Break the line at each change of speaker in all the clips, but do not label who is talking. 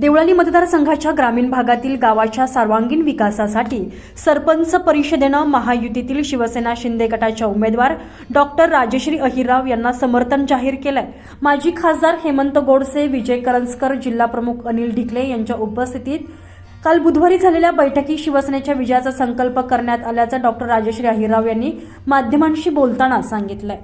देवळाली मतदारसंघाच्या ग्रामीण भागातील गावाच्या सर्वांगीण विकासासाठी सरपंच परिषदेनं महायुतीतील शिवसेना शिंदे गटाच्या उमेदवार डॉक्टर राजश्री अहिरराव यांना समर्थन जाहीर केलंय. माजी खासदार हेमंत गोडसे विजय करंजकर जिल्हाप्रमुख अनिल ढिकले यांच्या उपस्थितीत काल बुधवारी झालेल्या बैठकीत शिवसेनेच्या विजयाचा संकल्प करण्यात आल्याचं डॉक्टर राजश्री अहिरराव यांनी माध्यमांशी बोलताना सांगितलंय.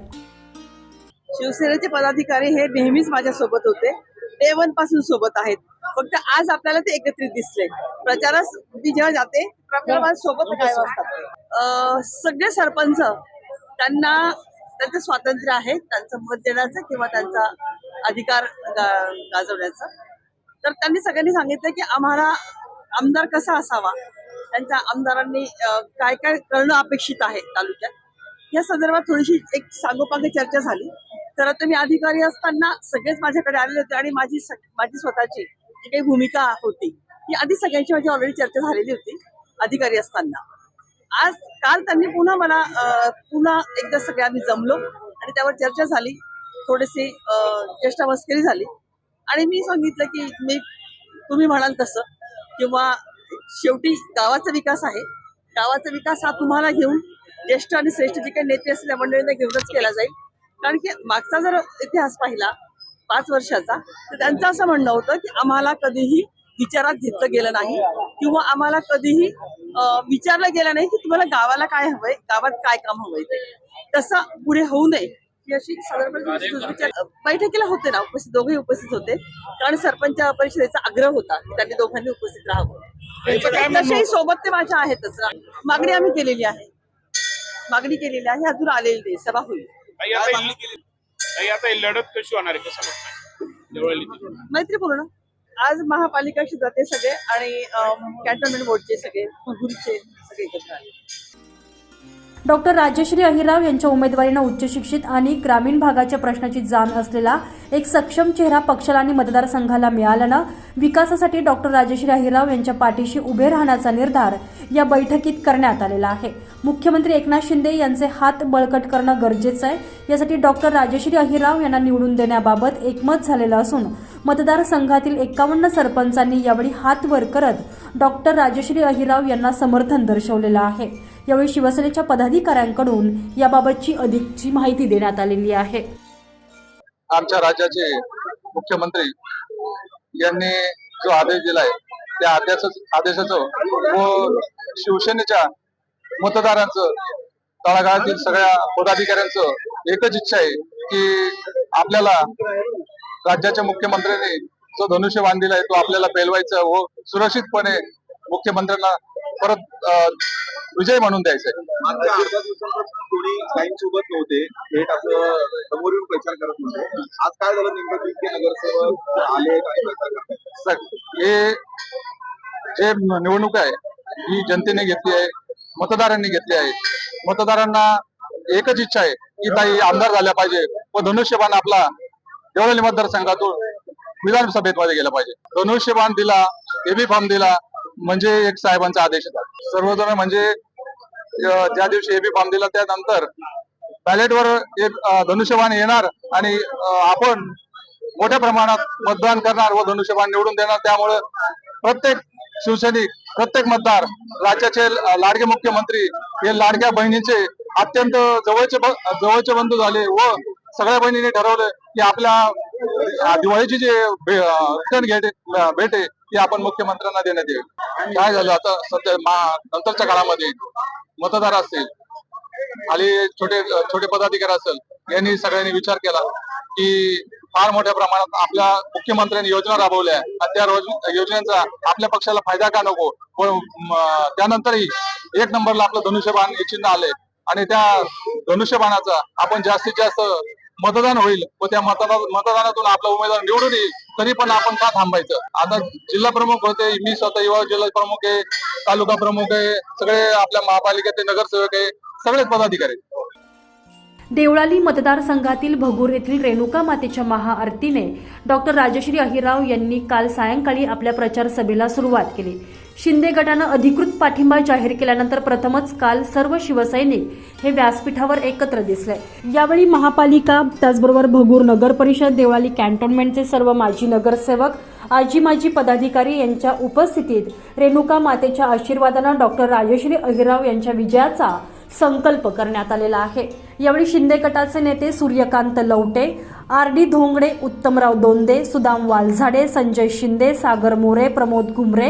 शिवसेनेचे पदाधिकारी हे नेहमीच माझ्यासोबत होते. डे वनपासून सोबत आहेत. फक्त आज आपल्याला ते एकत्रित दिसले. प्रचारास मी जेव्हा जाते तर सोबत काय असतात. सगळे सरपंच त्यांना त्यांचं स्वातंत्र्य आहे त्यांचं मत देण्याचं किंवा त्यांचा अधिकार गाजवण्याचा. तर त्यांनी सगळ्यांनी सांगितलं की आम्हाला आमदार कसा असावा? त्यांच्या आमदारांनी काय काय करणं अपेक्षित आहे तालुक्यात? या संदर्भात थोडीशी एक सांगोपांग चर्चा झाली. तर आता मी अधिकारी असताना सगळेच माझ्याकडे आलेले होते आणि माझी माझी स्वतःची जी काही भूमिका होती ती आधी सगळ्यांची माझी ऑलरेडी चर्चा झालेली होती अधिकारी असताना. आज काल त्यांनी पुन्हा मला पुन्हा एकदा सगळे आम्ही जमलो आणि त्यावर चर्चा झाली थोडीशी ज्येष्ठावस्करी मस्करी झाली. आणि मी सांगितलं की मी तुम्ही म्हणाल तसं किंवा शेवटी गावाचा विकास आहे. गावाचा विकास हा तुम्हाला घेऊन ज्येष्ठ आणि श्रेष्ठ जे काही नेते असलेल्या मंडळींना घेऊनच केला जाईल. कारण की मागचा जर इतिहास पाहिला पाच वर्षाचा तर त्यांचं असं म्हणणं होतं की आम्हाला कधीही विचारात घेतलं गेलं नाही किंवा आम्हाला कधीही विचारलं गेलं नाही की तुम्हाला गावाला काय हवंय गावात काय काम हवंय ते. तसं पुढे होऊ नये. अशी बैठकीला होते ना उपस्थित दोघेही उपस्थित होते. कारण सरपंच परिषदेचा आग्रह होता की त्यांनी दोघांनी उपस्थित राहावं. तसेही सोबत ते माझ्या आहेतच. मागणी आम्ही केलेली आहे. मागणी केलेली आहे अजून आलेली नाही. सभा होईल.
ताई आता ही- ताई आता ही लढत कशी होणार आहे? कसं बघताय? देवळालीची
मैत्रीपूर्ण. आज महापालिकाशी जाते सगळे आणि कॅन्टोन्मेंट बोर्डचे सगळे भगुरीचे सगळे एकत्र आले.
डॉक्टर राजश्री अहिराव यांच्या उमेदवारीनं उच्च शिक्षित आणि ग्रामीण भागाच्या प्रश्नाची जाण असलेला एक सक्षम चेहरा पक्षाला आणि मतदारसंघाला मिळाल्यानं विकासासाठी डॉक्टर राजश्री अहिराव यांच्या पाठीशी उभे राहण्याचा निर्धार या बैठकीत करण्यात आलेला आहे. मुख्यमंत्री एकनाथ शिंदे यांचे हात बळकट करणं गरजेचं आहे. यासाठी डॉक्टर राजश्री अहिराव यांना निवडून देण्याबाबत एकमत झालेलं असून मतदारसंघातील एकावन्न सरपंचांनी यावेळी हात वर करत डॉक्टर राजश्री अहिराव यांना समर्थन दर्शवलेलं आहे. यावेळी शिवसेनेच्या पदाधिकाऱ्यांकडून याबाबतची अधिकची माहिती देण्यात आलेली आहे.
आमच्या राज्याचे मुख्यमंत्री यांनी जो आदेश दिलाय त्या आदेश आदेशाचं व शिवसेनेच्या मतदारांचं तळागाळातील सगळ्या पदाधिकाऱ्यांचं एकच इच्छा आहे की आपल्याला राज्याच्या मुख्यमंत्र्यांनी जो धनुष्यबाण दिलाय तो आपल्याला पेलवायचा व सुरक्षितपणे मुख्यमंत्र्यांना परत विजय म्हणून द्यायचा
सोबत नव्हते. असं समोर येऊन प्रचार करत नव्हते. आज काय झालं नेमकं? नगरसेवक आले
हे जे निवडणूक आहे. ही जनतेने घेतली आहे. मतदारांनी घेतली आहे. मतदारांना एकच इच्छा आहे की ताई आमदार झाल्या पाहिजे. व धनुष्यबाण आपला देवळाली मतदारसंघातून विधानसभेत मध्ये गेला पाहिजे. धनुष्यबाण दिला एबी फॉर्म दिला म्हणजे एक साहेबांचा आदेश होता. सर्वजण म्हणजे त्या ज्या दिवशी एबी फॉर्म दिला त्यानंतर बॅलेटवर एक धनुष्यबाण येणार आणि आपण मोठ्या प्रमाणात मतदान करणार व धनुष्यबाण निवडून देणार. त्यामुळे प्रत्येक शिवसैनिक प्रत्येक मतदार राज्याचे लाडके मुख्यमंत्री हे लाडक्या बहिणीचे अत्यंत जवळचे जवळचे बंधू झाले व सगळ्या बहिणीने ठरवलं की आपल्या दिवाळीची जे रिटर्न घेट भेट आहे ती आपण मुख्यमंत्र्यांना देण्यात येईल. काय झालं आता सध्या नंतरच्या काळामध्ये मतदार असतील आणि छोटे छोटे पदाधिकारी असेल यांनी सगळ्यांनी विचार केला की फार मोठ्या प्रमाणात आपल्या मुख्यमंत्र्यांनी योजना राबवल्या आणि त्या योजनेचा आपल्या पक्षाला फायदा का नको? पण त्यानंतरही एक नंबरला आपलं धनुष्यबाण हे चिन्ह आले आणि त्या धनुष्यबाणाचा आपण जास्तीत जास्त मतदान होईल व त्या मतदान मतदानातून आपला उमेदवार निवडून येईल तरी पण आपण का थांबायचं? आता जिल्हा प्रमुख होते मी स्वतः युवा जिल्हा प्रमुख आहे तालुका प्रमुख आहे सगळे आपल्या महापालिकेचे नगरसेवक आहे सगळेच पदाधिकारी
देवळाली मतदारसंघातील भगूर येथील रेणुका मातेच्या महाआरतीने डॉक्टर राजश्री अहिराव यांनी काल सायंकाळी आपल्या प्रचार सभेला सुरुवात केली. शिंदे गटानं अधिकृत पाठिंबा जाहीर केल्यानंतर प्रथमच काल सर्व शिवसैनिक हे व्यासपीठावर एकत्र दिसले. यावेळी महापालिका त्याचबरोबर भगूर नगर परिषद देवळाली कॅन्टोन्मेंटचे सर्व माजी नगरसेवक आजी माजी पदाधिकारी यांच्या उपस्थितीत रेणुका मातेच्या आशीर्वादानं डॉक्टर राजश्री अहिराव यांच्या विजयाचा संकल्प करण्यात आलेला आहे. यावेळी शिंदे गटाचे नेते सूर्यकांत लवटे आर डी धोंगडे उत्तमराव दोंदे सुदाम वालझाडे संजय शिंदे सागर मोरे प्रमोद घुमरे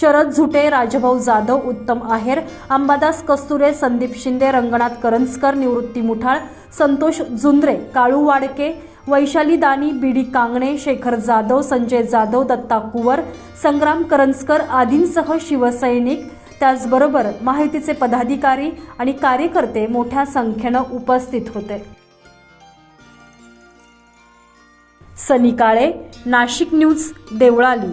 शरद झुटे राजभाऊ जाधव उत्तम आहेर अंबादास कस्तुरे संदीप शिंदे रंगनाथ करंजकर निवृत्ती मुठाळ संतोष झुंद्रे काळू वाडके वैशाली दानी बीडी कांगणे शेखर जाधव संजय जाधव दत्ता कुवर संग्राम करंजकर आदींसह शिवसैनिक. त्याचबरोबर माहितीचे पदाधिकारी आणि कार्यकर्ते मोठ्या संख्येनं उपस्थित होते. सनी काळे नाशिक न्यूज देवळाली.